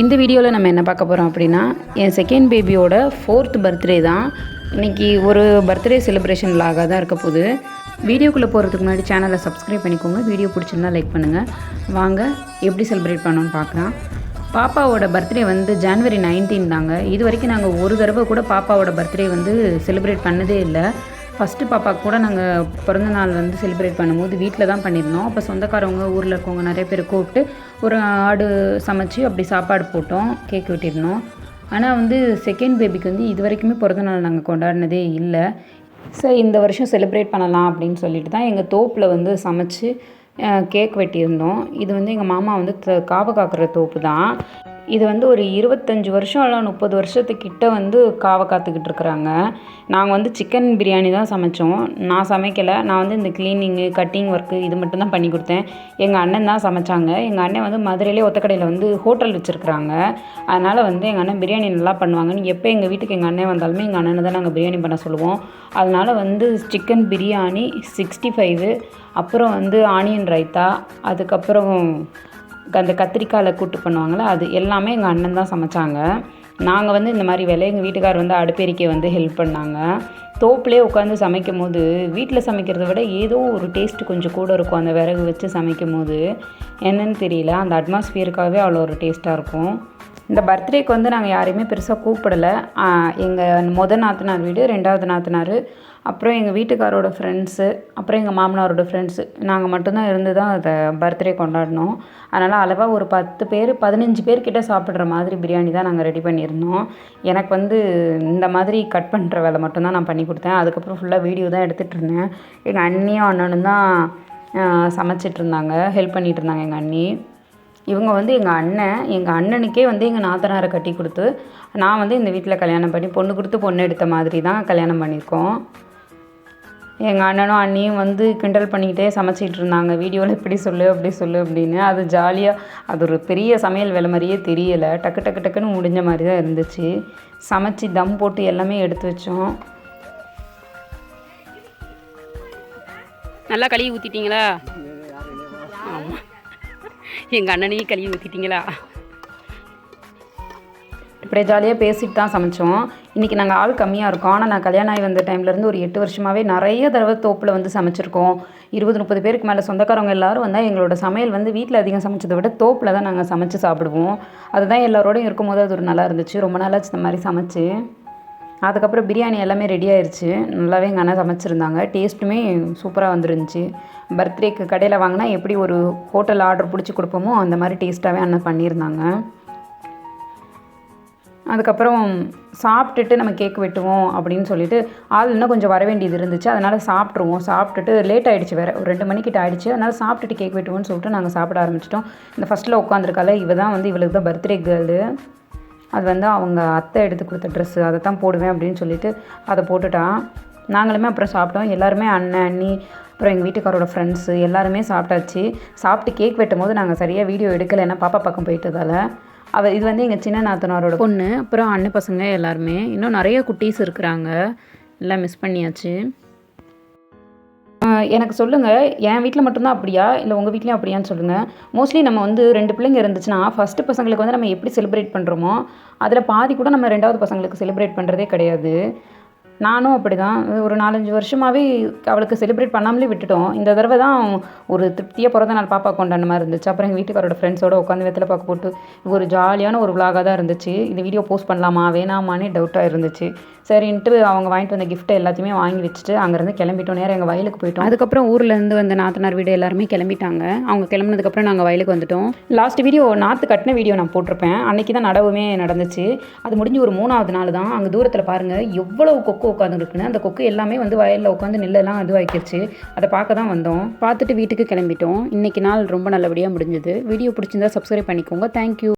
இந்த வீடியோவில் நம்ம என்ன பார்க்க போகிறோம் அப்படின்னா என் செகண்ட் பேபியோட ஃபோர்த் பர்த்டே தான். இன்றைக்கி ஒரு பர்த்டே செலிப்ரேஷன் லாகாக தான் இருக்க போகுது. வீடியோக்குள்ளே போகிறதுக்கு முன்னாடி சேனலை சப்ஸ்கிரைப் பண்ணிக்கோங்க. வீடியோ பிடிச்சிருந்தா லைக் பண்ணுங்கள் வாங்க எப்படி செலிப்ரேட் பண்ணோன்னு பார்க்கலாம். பாப்பாவோட பர்த்டே வந்து ஜான்வரி நைன்டீன் தாங்க. இது வரைக்கும் நாங்கள் ஒரு தடவை கூட பாப்பாவோட பர்த்டே வந்து செலிப்ரேட் பண்ணதே இல்லை. ஃபஸ்ட்டு பாப்பா கூட நாங்கள் பிறந்த நாள் வந்து செலிப்ரேட் பண்ணும்போது வீட்டில் தான் பண்ணியிருந்தோம். அப்போ சொந்தக்காரவங்க ஊரில் இருக்கவங்க நிறைய பேர் கூப்பிட்டு ஒரு ஆடு சமைச்சு அப்படி சாப்பாடு போட்டோம் கேக் வெட்டியிருந்தோம். ஆனால் வந்து செகண்ட் பேபிக்கு வந்து இது வரைக்குமே பிறந்த நாள் நாங்கள் கொண்டாடினதே இல்லை. சரி இந்த வருஷம் செலிப்ரேட் பண்ணலாம் அப்படின்னு சொல்லிட்டு தான் எங்கள் தோப்பில் வந்து சமைச்சு கேக் வெட்டியிருந்தோம். இது வந்து எங்கள் மாமா வந்து த- காக்கிற தோப்பு தான். இது வந்து ஒரு இருபத்தஞ்சி வருஷம் இல்லை முப்பது வருஷத்துக்கிட்ட வந்து காவை காத்துக்கிட்டு இருக்கிறாங்க. நாங்கள் வந்து சிக்கன் பிரியாணி தான் சமைச்சோம். நான் சமைக்கலை. நான் வந்து இந்த க்ளீனிங்கு கட்டிங் ஒர்க்கு இது மட்டும் தான் பண்ணி கொடுத்தேன். எங்கள் அண்ணன் தான் சமைச்சாங்க. எங்கள் அண்ணன் வந்து மதுரையிலே ஒத்தக்கடையில் வந்து ஹோட்டல் வச்சுருக்குறாங்க. அதனால் வந்து எங்கள் அண்ணன் பிரியாணி நல்லா பண்ணுவாங்கன்னு எப்போ எங்கள் வீட்டுக்கு எங்கள் அண்ணன் வந்தாலுமே எங்கள் அண்ணனை தான் நாங்கள் பிரியாணி பண்ண சொல்லுவோம். அதனால் வந்து சிக்கன் பிரியாணி சிக்ஸ்டி ஃபைவு அப்புறம் வந்து ஆனியன் ரைத்தா அதுக்கப்புறம் அந்த கத்திரிக்காயில் கூட்டு பண்ணுவாங்கள்ல அது எல்லாமே எங்கள் அண்ணன் தான் சமைச்சாங்க. நாங்கள் வந்து இந்த மாதிரி வேலை எங்கள் வீட்டுக்கார் வந்து அடுப்பெரிக்க வந்து ஹெல்ப் பண்ணாங்க. தோப்புலேயே உட்காந்து சமைக்கும் போது வீட்டில் சமைக்கிறத விட ஏதோ ஒரு டேஸ்ட் கொஞ்சம் கூட இருக்கும் அந்த விறகு வச்சு சமைக்கும் போது என்னன்னு தெரியல அந்த அட்மாஸ்பியருக்காகவே அவ்வளோ ஒரு டேஸ்ட்டாக இருக்கும். இந்த பர்த்டேக்கு வந்து நாங்கள் யாரையுமே பெருசாக கூப்பிடலை. எங்கள் முத நாத்தனார் வீடு ரெண்டாவது நாத்தனார் அப்புறம் எங்கள் வீட்டுக்காரோட ஃப்ரெண்ட்ஸு அப்புறம் எங்கள் மாமனாரோட ஃப்ரெண்ட்ஸு நாங்கள் மட்டும்தான் இருந்து தான் அதை பர்த்டே கொண்டாடினோம். அதனால் அளவாக ஒரு பத்து பேர் பதினஞ்சு பேர்கிட்ட சாப்பிட்ற மாதிரி பிரியாணி தான் நாங்கள் ரெடி பண்ணியிருந்தோம். எனக்கு வந்து இந்த மாதிரி கட் பண்ணுற வேலை மட்டும்தான் நான் பண்ணி கொடுத்தேன். அதுக்கப்புறம் ஃபுல்லாக வீடியோ தான் எடுத்துகிட்டு இருந்தேன். எங்கள் அண்ணியும் அண்ணனும் தான் சமைச்சிட்டு இருந்தாங்க. ஹெல்ப் பண்ணிகிட்டு இருந்தாங்க எங்கள் அண்ணி. இவங்க வந்து எங்கள் அண்ணன் எங்கள் அண்ணனுக்கே வந்து எங்கள் நாத்தனாரை கட்டி கொடுத்து நான் வந்து இந்த வீட்டில் கல்யாணம் பண்ணி பொண்ணு கொடுத்து பொண்ணு எடுத்த மாதிரி தான் கல்யாணம் பண்ணியிருக்கோம். எங்கள் அண்ணனும் அண்ணியும் வந்து கிண்டல் பண்ணிக்கிட்டே சமைச்சிட்டு இருந்தாங்க வீடியோவில் இப்படி சொல்லு அப்படி சொல்லு அப்படின்னு. அது ஜாலியாக அது ஒரு பெரிய சமையல் வேலை மாதிரியே தெரியலை. டக்கு டக்கு டக்குன்னு முடிஞ்ச மாதிரி தான் இருந்துச்சு. சமைச்சு தம் போட்டு எல்லாமே எடுத்து வச்சோம். நல்லா கழுவி ஊற்றிட்டீங்களா ஆமாம் எங்கள் அண்ணனையும் கழுவி ஊற்றிட்டீங்களா இப்படியே ஜாலியாக பேசிட்டு தான் சமைச்சோம். இன்றைக்கி நாங்கள் ஆள் கம்மியாக இருக்கோம். ஆனால் நான் கல்யாணம் ஆகி வந்த டைம்லேருந்து ஒரு எட்டு வருஷமாகவே நிறைய தடவை தோப்பில் வந்து சமைச்சிருக்கோம். இருபது முப்பது பேருக்கு மேலே சொந்தக்காரவங்க எல்லாரும் வந்தால் எங்களோட சமையல் வந்து வீட்டில் அதிகம் சமைச்சதை விட தோப்பில் தான் நாங்கள் சமைச்சு சாப்பிடுவோம். அதுதான் எல்லாரோடையும் இருக்கும்போது அது ஒரு நல்லா இருந்துச்சு. ரொம்ப நாளாச்சு இந்த மாதிரி சமைச்சு. அதுக்கப்புறம் பிரியாணி எல்லாமே ரெடி ஆயிடுச்சு நல்லாவே எங்கள் அண்ணன் சமைச்சிருந்தாங்க. டேஸ்ட்டுமே சூப்பராக வந்துருந்துச்சு. பர்த்டேக்கு கடையில் வாங்கினா எப்படி ஒரு ஹோட்டல் ஆர்டர் பிடிச்சி கொடுப்போமோ அந்த மாதிரி டேஸ்ட்டாகவே அண்ணன் பண்ணியிருந்தாங்க. அதுக்கப்புறம் சாப்பிட்டுட்டு நம்ம கேக் வெட்டுவோம் அப்படின்னு சொல்லிட்டு ஆள் இன்னும் கொஞ்சம் வர வேண்டியது இருந்துச்சு. அதனால் சாப்பிட்ருவோம் சாப்பிட்டுட்டு லேட் ஆகிடுச்சு வேறு. ஒரு ரெண்டு மணிக்கிட்ட ஆகிடுச்சு அதனால் சாப்பிட்டுட்டு கேக் வெட்டுவோம்னு சொல்லிட்டு நாங்கள் சாப்பிட ஆரம்பிச்சிட்டோம். இந்த ஃபஸ்ட்டில் உட்காந்துருக்கால இவ தான் வந்து இவளுக்கு தான் பர்த்டே கேர்ளு அது வந்து அவங்க அத்தை எடுத்து கொடுத்த ட்ரெஸ்ஸு அதை தான் போடுவேன் அப்படின்னு சொல்லிட்டு அதை போட்டுட்டான் நாங்களுமே அப்புறம் சாப்பிட்டோம். எல்லாருமே அண்ணன் அண்ணி அப்புறம் எங்கள் வீட்டுக்காரோட ஃப்ரெண்ட்ஸு எல்லாருமே சாப்பிட்டாச்சு. சாப்பிட்டு கேக் வெட்டும் போது நாங்கள் சரியாக வீடியோ எடுக்கலை. ஏன்னா பாப்பா பக்கம் போயிட்டதால். அவ இது வந்து எங்கள் சின்ன நாத்தனாரோட பொண்ணு அப்புறம் அண்ணன் பசங்க எல்லாருமே. இன்னும் நிறைய குட்டீஸ் இருக்கிறாங்க. எல்லாம் மிஸ் பண்ணியாச்சு. எனக்கு சொல்லுங்கள் என் வீட்டில் மட்டும்தான் அப்படியா? இல்லை உங்கள் வீட்லேயும் அப்படியான்னு சொல்லுங்கள் மோஸ்ட்லி நம்ம வந்து ரெண்டு பிள்ளைங்க இருந்துச்சுன்னா ஃபஸ்ட்டு பசங்களுக்கு வந்து நம்ம எப்படி செலிப்ரேட் பண்ணுறோமோ அதில் பாதி கூட நம்ம ரெண்டாவது பசங்களுக்கு செலிப்ரேட் பண்ணுறதே கிடையாது. நானும் அப்படி தான் ஒரு நாலஞ்சு வருஷமாகவே அவளுக்கு செலிப்ரேட் பண்ணாமலே விட்டுட்டோம். இந்த தடவை தான் ஒரு திருப்தியாக பிறந்த நாள் பாப்பா கொண்டாடின மாதிரி இருந்துச்சு. அப்புறம் எங்கள் வீட்டுக்காரோட ஃப்ரெண்ட்ஸோட உட்காந்து வெத்தலை பாக்கு போட்டு ஒரு ஜாலியான ஒரு vlog-ஆ தான் இருந்துச்சு. இந்த வீடியோ போஸ்ட் பண்ணலாமா வேணாமான்னு டவுட்டாக இருந்துச்சு. சரின்ட்டு அவங்க வாங்கிட்டு வந்த gift எல்லாத்தையுமே வாங்கி வச்சுட்டு அங்கேருந்து கிளம்பிட்டோம். நேரம் எங்கள் வயலுக்கு போயிட்டோம். அதுக்கப்புறம் ஊர்லேருந்து வந்த நாத்தனார் வீடு எல்லாருமே கிளம்பிட்டாங்க. அவங்க கிளம்புனதுக்கப்புறம் நாங்கள் வயலுக்கு வந்துட்டோம். லாஸ்ட் வீடியோ நாற்று கட்டின வீடியோ நான் போட்டிருப்பேன். அன்றைக்கி தான் நடவுமே நடந்துச்சு. அது முடிஞ்சு ஒரு மூணாவது நாள் தான். அங்கே தூரத்தில் பாருங்கள் எவ்வளவு கொக்கு உட்காந்துருக்குன்னு அந்த கொக்கு எல்லாமே வந்து வயலில் உட்காந்து நெல்லெல்லாம் இதுவாக்கிடுச்சு அதை பார்க்க தான் வந்தோம். பார்த்துட்டு வீட்டுக்கு கிளம்பிட்டோம். இன்றைக்கி நாள் ரொம்ப நல்லபடியாக முடிஞ்சது. வீடியோ பிடிச்சிருந்தா சப்ஸ்கிரைப் பண்ணிக்கோங்க. தேங்க்யூ